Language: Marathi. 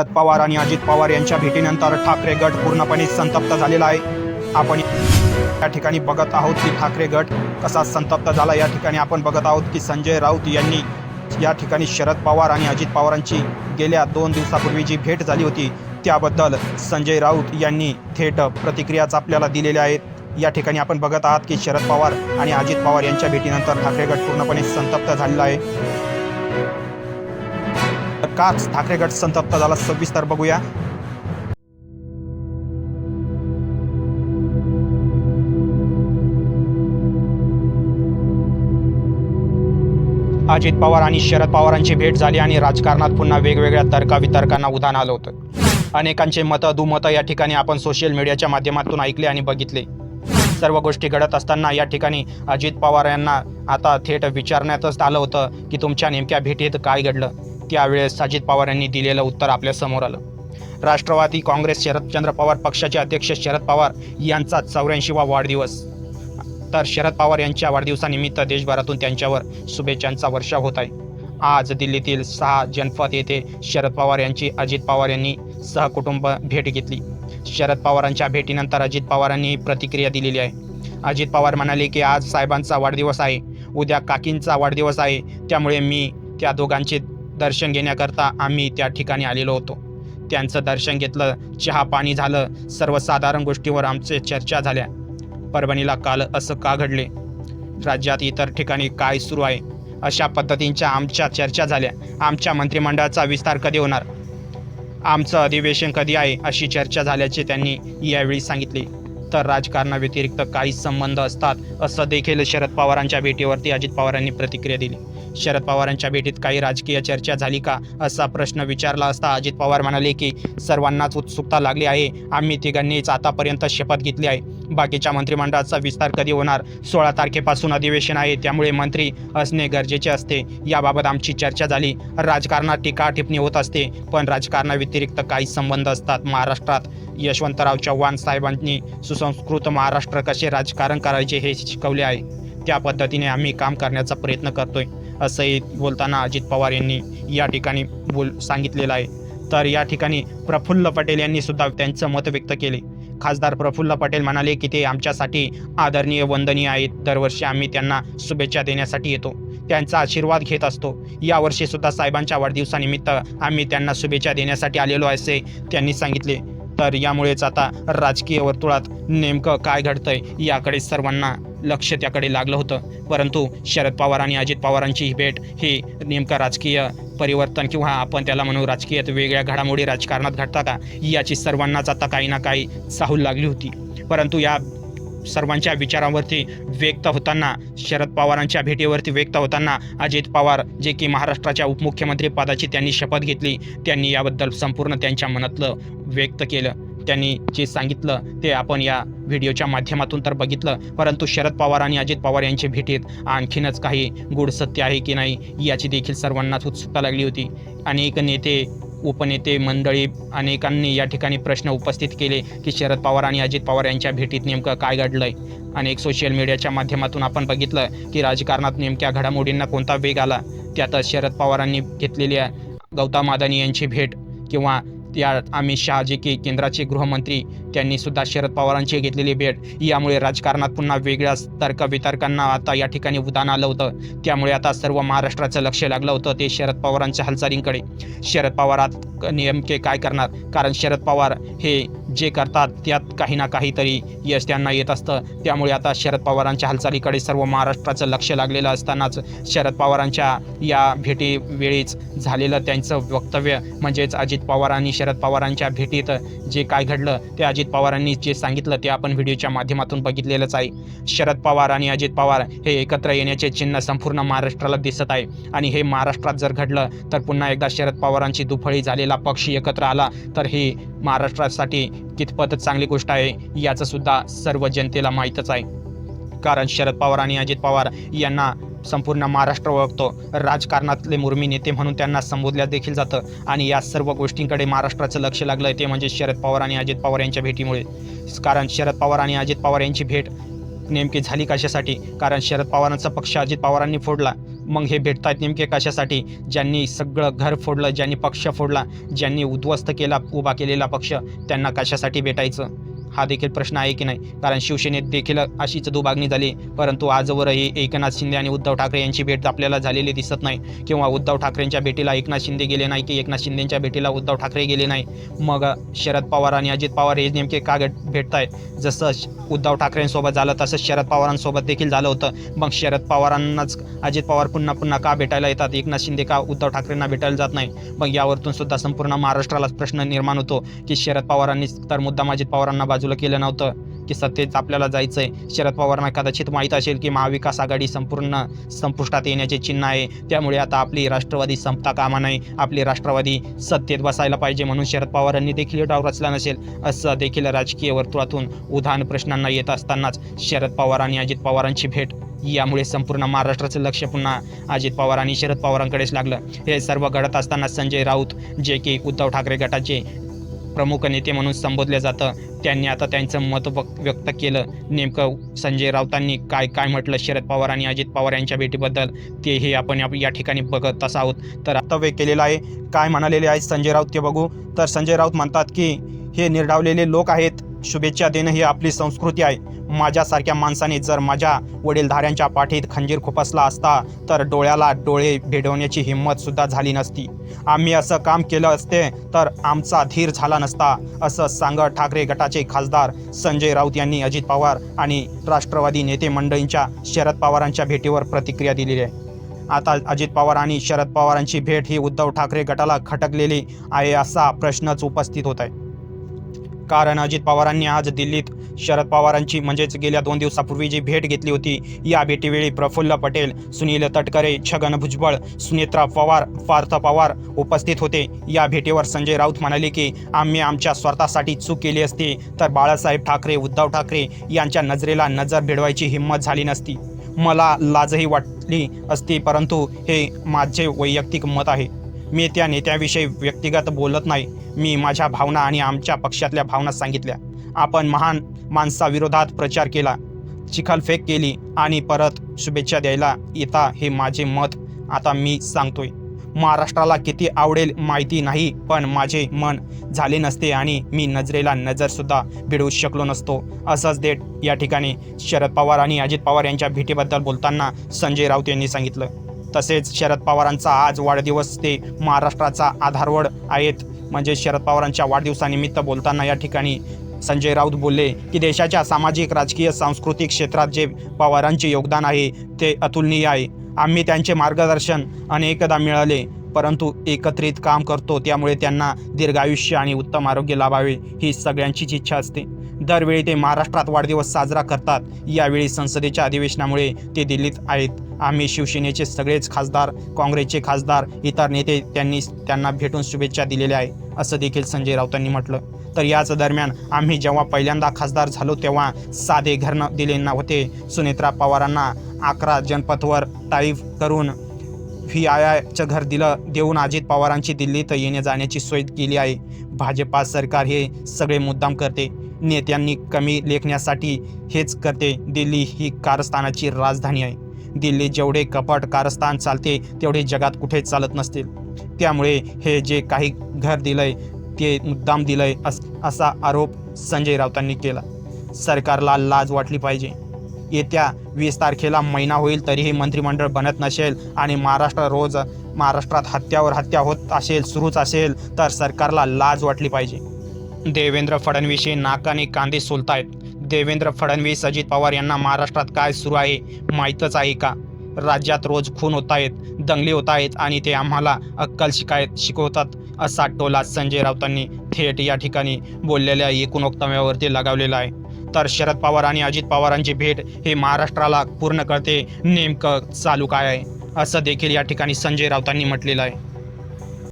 शरद पवार आणि अजित पवार यांच्या भेटीनंतर ठाकरे गट पूर्णपणे संतप्त झालेला आहे. आपण या ठिकाणी बघत आहोत की ठाकरे गट कसा संतप्त झाला. या ठिकाणी आपण बघत आहोत की संजय राऊत यांनी या ठिकाणी शरद पवार आणि अजित पवारांची गेल्या दोन दिवसापूर्वी जी भेट झाली होती त्याबद्दल संजय राऊत यांनी थेट प्रतिक्रियाच आपल्याला दिलेल्या आहेत. या ठिकाणी आपण बघत आहात की शरद पवार आणि अजित पवार यांच्या भेटीनंतर ठाकरे गट पूर्णपणे संतप्त झालेला आहे. काच ठाकरे गट संतप्त झाला. सविस्तर बघूया. अजित पवार आणि शरद पवारांची भेट झाली आणि राजकारणात पुन्हा वेगवेगळ्या तर्कावितर्कांना उधाण आलं होतं. अनेकांचे मतं दुमतं या ठिकाणी आपण सोशल मीडियाच्या माध्यमातून ऐकले आणि बघितले. सर्व गोष्टी घडत असताना या ठिकाणी अजित पवार यांना आता थेट विचारण्यातच आलं होतं की तुमच्या नेमक्या भेटीत काय घडलं? त्यावेळेस अजित पवार यांनी दिलेलं उत्तर आपल्यासमोर आलं. राष्ट्रवादी काँग्रेस शरदचंद्र पवार पक्षाचे अध्यक्ष शरद पवार यांचा चौऱ्याऐंशीवा वाढदिवस. तर शरद पवार यांच्या वाढदिवसानिमित्त देशभरातून त्यांच्यावर शुभेच्छांचा वर्षाव होत आहे. आज दिल्लीतील सहा जनपद येथे शरद पवार यांची अजित पवार यांनी सहकुटुंब भेट घेतली. शरद पवारांच्या भेटीनंतर अजित पवारांनी प्रतिक्रिया दिलेली आहे. अजित पवार म्हणाले की आज साहेबांचा वाढदिवस आहे. उद्या काकींचा वाढदिवस आहे. त्यामुळे मी त्या दोघांचे दर्शन घेण्याकरता आम्ही त्या ठिकाणी आलेलो होतो. त्यांचं दर्शन घेतलं चहा पाणी झालं सर्वसाधारण गोष्टीवर आमचे चर्चा झाल्या. परभणीला काल असं का घडले? राज्यात इतर ठिकाणी काय सुरू आहे? अशा पद्धतींच्या आमच्या चर्चा झाल्या. आमच्या मंत्रिमंडळाचा विस्तार कधी होणार? आमचं अधिवेशन कधी आहे अशी चर्चा झाल्याचे त्यांनी यावेळी सांगितले. तर राजकारणाव्यतिरिक्त काही संबंध असतात असं देखील शरद पवारांच्या भेटीवरती अजित पवारांनी प्रतिक्रिया दिली. शरद पवारांच्या भेटीत काही राजकीय चर्चा झाली का असा प्रश्न विचारला असता अजित पवार म्हणाले की सर्वांनाच उत्सुकता लागली आहे. आम्ही तिघांनीच आतापर्यंत शपथ घेतली आहे. बाकीच्या मंत्रिमंडळाचा विस्तार कधी होणार? सोळा तारखेपासून अधिवेशन आहे. त्यामुळे मंत्री असणे गरजेचे असते. याबाबत आमची चर्चा झाली. राजकारणात टीका टिप्पणी होत असते. पण राजकारणाव्यतिरिक्त काही संबंध असतात. महाराष्ट्रात यशवंतराव चव्हाण साहेबांनी सुसंस्कृत महाराष्ट्र कसे राजकारण करायचे हे शिकवले आहे. त्या पद्धतीने आम्ही काम करण्याचा प्रयत्न करतोय असंही बोलताना अजित पवार यांनी या ठिकाणी बोल सांगितलेलं आहे. तर या ठिकाणी प्रफुल्ल पटेल यांनी सुद्धा त्यांचं मत व्यक्त केले. खासदार प्रफुल्ल पटेल म्हणाले की ते आमच्यासाठी आदरणीय वंदनीय आहेत. दरवर्षी आम्ही त्यांना शुभेच्छा देण्यासाठी येतो. त्यांचा आशीर्वाद घेत असतो. यावर्षी सुद्धा साहेबांच्या वाढदिवसानिमित्त आम्ही त्यांना शुभेच्छा देण्यासाठी आलेलो असे त्यांनी सांगितले. तर यामुळेच आता राजकीय वर्तुळात नेमकं काय घडतंय याकडे सर्वांना लक्ष त्याकडे लागलं होतं. परंतु शरद पवार आणि अजित पवारांची ही भेट ही नेमकं राजकीय परिवर्तन किंवा आपण त्याला म्हणू राजकीय वेगळ्या घडामोडी राजकारणात घडता का? याची सर्वांनाच आता काही ना काही चाहूल लागली होती. परंतु या सर्वांच्या विचारावरती व्यक्त होताना शरद पवारांच्या भेटीवरती व्यक्त होताना अजित पवार जे की महाराष्ट्राच्या उपमुख्यमंत्री पदाची त्यांनी शपथ घेतली त्यांनी याबद्दल संपूर्ण त्यांच्या मनातलं व्यक्त केलं. त्यांनी जे सांगितलं ते आपण या व्हिडिओच्या माध्यमातून तर बघितलं. परंतु शरद पवार आणि अजित पवार यांच्या भेटीत आणखीनच काही गूढ सत्य आहे की नाही याची देखील सर्वांनाच उत्सुकता लागली होती. अनेक नेते उपनेते मंडळी अनेकांनी या ठिकाणी प्रश्न उपस्थित केले की शरद पवार आणि अजित पवार यांच्या भेटीत नेमकं काय घडलंय? अनेक सोशल मीडियाच्या माध्यमातून आपण बघितलं की राजकारणात नेमक्या घडामोडींना कोणता वेग आला? त्यातच शरद पवारांनी घेतलेल्या गौतम अदानी यांची भेट किंवा त्या अमित शहा जे की केंद्राचे गृहमंत्री त्यांनी सुद्धा शरद पवारांची घेतलेली भेट. यामुळे राजकारणात पुन्हा वेगळ्या तर्कवितर्कांना आता या ठिकाणी उदाहरण आलं होतं. त्यामुळे आता सर्व महाराष्ट्राचं लक्ष लागलं होतं ते शरद पवारांच्या हालचालींकडे. शरद पवारात नेमके काय करणार? कारण शरद पवार हे जे करतात त्यात काही ना काहीतरी यश त्यांना येत असतं. त्यामुळे आता शरद पवारांच्या हालचालीकडे सर्व महाराष्ट्राचं लक्ष लागलेलं असतानाच शरद पवारांच्या या भेटीवेळीच झालेलं त्यांचं वक्तव्य म्हणजेच अजित पवारांनी शरद पवारांच्या भेटीत जे काय घडलं ते अजित पवारांनी जे सांगितलं ते आपण व्हिडिओच्या माध्यमातून बघितलेलंच आहे. शरद पवार आणि अजित पवार हे एकत्र येण्याचे चिन्ह संपूर्ण महाराष्ट्राला दिसत आहे. आणि हे महाराष्ट्रात जर घडलं तर पुन्हा एकदा शरद पवारांची दुफळी झालेला पक्ष एकत्र आला तर ही महाराष्ट्रासाठी कितपत चांगली गोष्ट आहे याचं सुद्धा सर्व जनतेला माहीतच आहे. कारण शरद पवार आणि अजित पवार यांना संपूर्ण महाराष्ट्र ओळखतो. राजकारणातले मुर्मी नेते म्हणून त्यांना संबोधल्या देखील जातं. आणि या सर्व गोष्टींकडे महाराष्ट्राचं लक्ष लागलं आहे ते म्हणजे शरद पवार आणि अजित पवार यांच्या भेटीमुळे. कारण शरद पवार आणि अजित पवार यांची भेट नेमकी झाली कशासाठी? कारण शरद पवारांचा पक्ष अजित पवारांनी फोडला. मग हे भेटतायत नेमके कशासाठी? ज्यांनी सगळं घर फोडलं ज्यांनी पक्ष फोडला ज्यांनी उद्ध्वस्त केला उभा केलेला पक्ष त्यांना कशासाठी भेटायचं? हा देखील प्रश्न आहे की नाही? कारण शिवसेनेत देखील अशीच दुभागणी झाली. परंतु आजवरही एकनाथ शिंदे आणि उद्धव ठाकरे यांची भेट आपल्याला झालेली दिसत नाही. किंवा उद्धव ठाकरेंच्या भेटीला एकनाथ शिंदे गेले नाही की एकनाथ शिंदेच्या भेटीला उद्धव ठाकरे गेले नाही. मग शरद पवार आणि अजित पवार हे नेमके का भेटत आहेत जसं उद्धव ठाकरेंसोबत झालं तसंच शरद पवारांसोबत देखील झालं होतं. मग शरद पवारांनाच अजित पवार पुन्हा पुन्हा का भेटायला येतात? एकनाथ शिंदे का उद्धव ठाकरेंना भेटायला जात नाही? मग यावरतून सुद्धा संपूर्ण महाराष्ट्रालाच प्रश्न निर्माण होतो की शरद पवारांनी तर मुद्दाम अजित पवारांना बाजूला केलं नव्हतं. की सत्तेत आपल्याला जायचं आहे शरद पवारांना कदाचित माहीत असेल की महाविकास आघाडी संपूर्ण संपुष्टात येण्याचे चिन्ह आहे. त्यामुळे आता आपली राष्ट्रवादी संपता कामा नाही आपली राष्ट्रवादी सत्तेत बसायला पाहिजे म्हणून शरद पवारांनी देखील डाव रचला नसेल असं देखील राजकीय वर्तुळातून उधान प्रश्नांना येत असतानाच शरद पवार आणि अजित पवारांची भेट. यामुळे संपूर्ण महाराष्ट्राचं लक्ष पुन्हा अजित पवार आणि शरद पवारांकडेच लागलं. हे सर्व घडत असताना संजय राऊत जे की उद्धव ठाकरे गटाचे प्रमुख नेते म्हणून संबोधलं जातं. त्यांनी आता त्यांचं मत व्यक्त केलं. नेमकं संजय राऊतांनी काय काय म्हटलं? शरद पवार आणि अजित पवार यांच्या भेटीबद्दल ते हे आपण या- या ठिकाणी बघत असं आहोत. तर वे केलेलं आहे. काय म्हणालेले आहेत संजय राऊत ते बघू. तर संजय राऊत म्हणतात की हे निर्डावलेले लोक आहेत. शुभेच्छा देणं ही आपली संस्कृती आहे. माझ्यासारख्या माणसाने जर माझ्या वडीलधाऱ्यांच्या पाठीत खंजीर खुपसला असता तर डोळ्याला डोळे भेडवण्याची हिंमतसुद्धा झाली नसती. आम्ही असं काम केलं असते तर आमचा धीर झाला नसता असं सांगत ठाकरे गटाचे खासदार संजय राऊत यांनी अजित पवार आणि राष्ट्रवादी नेते मंडळींच्या शरद पवारांच्या भेटीवर प्रतिक्रिया दिलेली आहे. आता अजित पवार आणि शरद पवारांची भेट ही उद्धव ठाकरे गटाला खटकलेली आहे असा प्रश्नच उपस्थित होत आहे. कारण अजित पवारांनी आज दिल्लीत शरद पवारांची म्हणजेच गेल्या दोन दिवसापूर्वी जी भेट घेतली होती या भेटीवेळी प्रफुल्ल पटेल सुनील तटकरे छगन भुजबळ सुनेत्रा पवार पार्थ पवार उपस्थित होते. या भेटीवर संजय राऊत म्हणाले की आम्ही आमच्या स्वार्थासाठी चूक केली असती तर बाळासाहेब ठाकरे उद्धव ठाकरे यांच्या नजरेला नजर भिडवायची हिंमत झाली नसती. मला लाजही वाटली असती परंतु हे माझे वैयक्तिक मत आहे. मी त्या नेत्याविषयी व्यक्तिगत बोलत नाही. मी माझ्या भावना आणि आमच्या पक्षातल्या भावना सांगितल्या. आपण महान माणसाविरोधात प्रचार केला. चिखलफेक केली आणि परत शुभेच्छा द्यायला येता हे माझे मत आता मी सांगतोय. महाराष्ट्राला किती आवडेल माहिती नाही पण माझे मन झाले नसते आणि मी नजरेला नजरसुद्धा भिडवू शकलो नसतो. असंच देठ या ठिकाणी शरद पवार आणि अजित पवार यांच्या भेटीबद्दल बोलताना संजय राऊत यांनी सांगितलं. तसेच शरद पवारांचा आज वाढदिवस ते महाराष्ट्राचा आधारवड आहेत. म्हणजे शरद पवारांच्या वाढदिवसानिमित्त बोलताना या ठिकाणी संजय राऊत बोलले की देशाच्या सामाजिक राजकीय सांस्कृतिक क्षेत्रात जे पवारांचे योगदान आहे ते अतुलनीय आहे. आम्ही त्यांचे मार्गदर्शन अनेकदा मिळाले परंतु एकत्रित काम करतो त्यामुळे त्यांना दीर्घायुष्य आणि उत्तम आरोग्य लाभावे ही सगळ्यांचीच इच्छा असते. दरवेळी ते महाराष्ट्रात वाढदिवस साजरा करतात. यावेळी संसदेच्या अधिवेशनामुळे ते दिल्लीत आहेत. आम्ही शिवसेनेचे सगळेच खासदार काँग्रेसचे खासदार इतर नेते त्यांनी त्यांना भेटून शुभेच्छा दिलेल्या आहे असं देखील संजय राऊतांनी म्हटलं. तर याच दरम्यान आम्ही जेव्हा पहिल्यांदा खासदार झालो तेव्हा साधे घर न दिले नव्हते सुनेत्रा पवारांना अकरा जनपथवर टाईप करून व्ही आय आयचं घर दिलं देऊन अजित पवारांची दिल्लीत येण्या जाण्याची सोय केली आहे. भाजपा सरकार हे सगळे मुद्दाम करते. नेत्यांनी कमी लेखण्यासाठी हेच करते. दिल्ली ही कारस्थानाची राजधानी आहे. दिल्ली जेवढे कपट कारस्थान चालते तेवढे जगात कुठे चालत नसतील. त्यामुळे हे जे काही घर दिलंय ते मुद्दाम दिलंय अस असा आरोप संजय राऊतांनी केला. सरकारला लाज वाटली पाहिजे. येत्या वीस तारखेला महिना होईल तरीही मंत्रिमंडळ बनत नसेल आणि महाराष्ट्र रोज महाराष्ट्रात हत्यावर हत्या होत असेल सुरूच असेल तर सरकारला लाज वाटली पाहिजे. देवेंद्र फडणवीस हे नाकाने कांदे सोलतायत. देवेंद्र फडणवीस अजित पवार यांना महाराष्ट्रात काय सुरू आहे माहीतच आहे का? राज्यात रोज खून होत आहेत दंगली होत आहेत आणि ते आम्हाला अक्कल शिकायत शिकवतात असा टोला संजय राऊतांनी थेट या ठिकाणी बोललेल्या एकूण वक्तव्यावरती लगावलेला आहे. तर शरद पवार आणि अजित पवारांची भेट हे महाराष्ट्राला पूर्ण करते नेमकं चालू काय आहे असं देखील या ठिकाणी संजय राऊतांनी म्हटलेलं आहे.